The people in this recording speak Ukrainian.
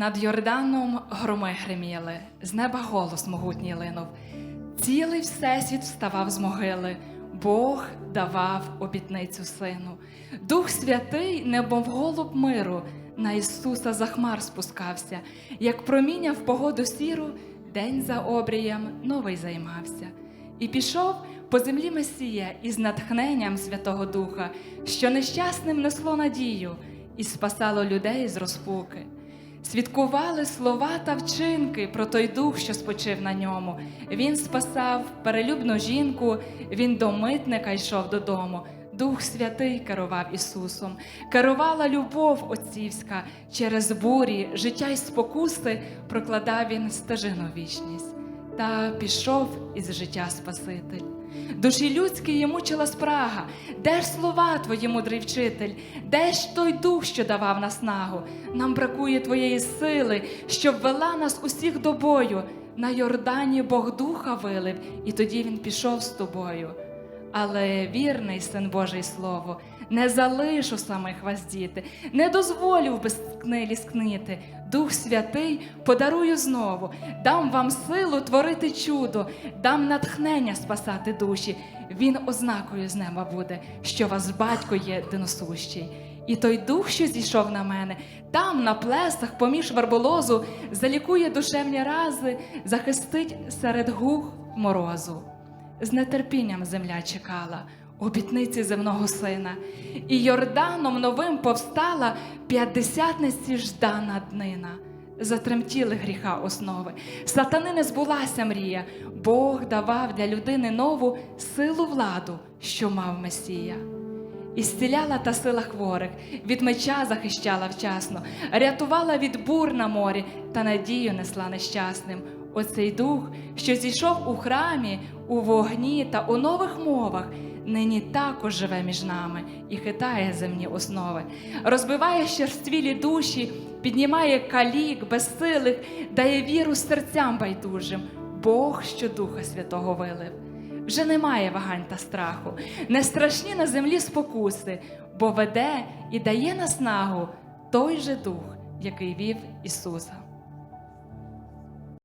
Над Йорданом громи гриміли, з неба голос могутній линув. Цілий всесвіт вставав з могили, Бог давав обітницю сину. Дух Святий, немов голуб миру, на Ісуса за хмар спускався, як проміння погоду сіру, день за обрієм новий займався. І пішов по землі Месія із натхненням Святого Духа, що нещасним несло надію і спасало людей з розпуки. Свідкували слова та вчинки про той дух, що спочив на ньому. Він спасав перелюбну жінку, він до митника йшов додому. Дух Святий керував Ісусом, керувала любов отцівська через бурі, життя й спокуси прокладав він стежину вічність. Та пішов із життя Спаситель. Душі людській мучила спрага, де ж слова твої, мудрий вчитель, де ж той дух, що давав нас нагу? Нам бракує твоєї сили, щоб вела нас усіх до бою. На Йордані Бог духа вилив, і тоді він пішов з тобою. Але вірний син Божий слово, не залишу самих вас діти, не дозволю безкнилі скнити. Дух Святий подарую знову, дам вам силу творити чудо, дам натхнення спасати душі. Він ознакою з неба буде, що вас батько є диносущий. І той дух, що зійшов на мене, там, на плесах, поміж верболозу, залікує душевні рази, захистить серед гух морозу. З нетерпінням земля чекала обітниці земного сина, і Йорданом новим повстала п'ятдесятниці ждана днина. Затремтіли гріха основи, сатани не збулася мрія. Бог давав для людини нову силу владу, що мав Месія. І зціляла та сила хворих, від меча захищала вчасно, рятувала від бур на морі та надію несла нещасним. Оцей дух, що зійшов у храмі, у вогні та у нових мовах, нині також живе між нами і хитає земні основи, розбиває щерствілі душі, піднімає калік, безсилих, дає віру серцям байдужим, Бог, що Духа Святого вилив. Вже немає вагань та страху, не страшні на землі спокуси, бо веде і дає наснагу той же дух, який вів Ісуса.